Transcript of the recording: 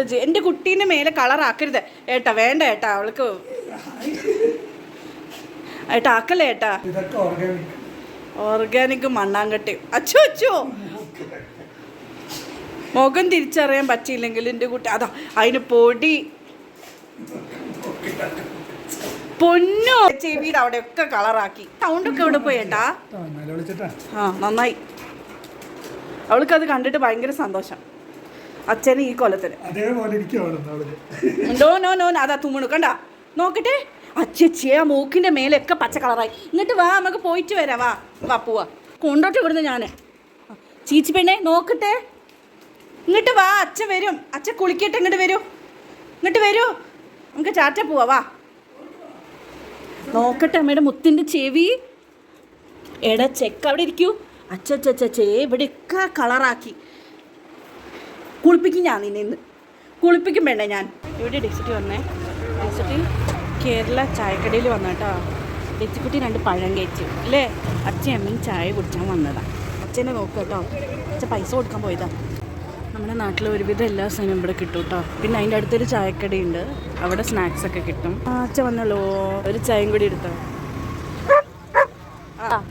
എന്റെ കുട്ടീന്റെ മേലെ കളർ ആക്കരുത്. ഏട്ടാ വേണ്ട ഏട്ടാ അവൾക്ക് ഏട്ടാ ആക്കല്ലേ ഏട്ടാ? ഓർഗാനിക് മണ്ണാങ്കട്ടി. അച്ചോ അച്ചോ മുഖം തിരിച്ചറിയാൻ പറ്റിയില്ലെങ്കിൽ എന്റെ കുട്ടി അതാ അതിന് പൊടി. പൊന്നോ. ചെവിയുടെ അവിടെയൊക്കെ കളറാക്കി സൗണ്ടൊക്കെ ഇവിടെ പോയി ഏട്ടാ? ആ നന്നായി ആ നന്നായി. അവൾക്കത് കണ്ടിട്ട് ഭയങ്കര സന്തോഷം. അച്ഛന് ഈ കൊലത്തിന് നോ നോ നോ അതാ തുമ്മണു. കണ്ട? നോക്കട്ടെ. അച്ഛച്ചേ ആ മൂക്കിന്റെ മേലൊക്കെ പച്ച കളറായി. എന്നിട്ട് വാ നമുക്ക് പോയിട്ട് വരാം. വാ വാ പോവാ. കൊണ്ടോട്ട് ഇവിടുന്ന് ഞാൻ ചീച്ചി പെണ്ണെ നോക്കട്ടെ. ഇങ്ങോട്ട് വാ അച്ഛൻ വരും. അച്ഛൻ കുളിക്കട്ടെ ഇങ്ങോട്ട് വരൂ. ഇങ്ങോട്ട് വരൂ. നമുക്ക് ചാറ്റ പോവാ വാ. നോക്കട്ടെ അമ്മയുടെ മുത്തിന്റെ ചെവി. എടാ ചെക്ക് അവിടെ ഇരിക്കൂ. അച്ഛച്ചേ ഇവിടെയൊക്കെ കളറാക്കി. കുളിപ്പിക്കും ഞാൻ നിന്നെ ഇന്ന്. കുളിപ്പിക്കും വേണ്ട ഞാൻ. ഇവിടെ ഡിസിറ്റി വന്നേ. ഡിസിറ്റി കേരള ചായക്കടയിൽ വന്ന കേട്ടോ രണ്ട് പഴം കഴിച്ചു അല്ലേ? അച്ഛൻ അമ്മയും ചായ കുടിച്ചാൽ വന്നതാണ് അച്ഛനെ നോക്കുക കേട്ടോ. അച്ഛൻ പൈസ കൊടുക്കാൻ പോയതാ. നമ്മുടെ നാട്ടിൽ ഒരുവിധം എല്ലാ സാധനവും ഇവിടെ കിട്ടും കേട്ടോ. പിന്നെ അതിന്റെ അടുത്തൊരു ചായക്കടയുണ്ട്. അവിടെ സ്നാക്സ് ഒക്കെ കിട്ടും. അച്ഛൻ വന്നല്ലോ ഒരു ചായയും കൂടി എടുത്തോ. ആ.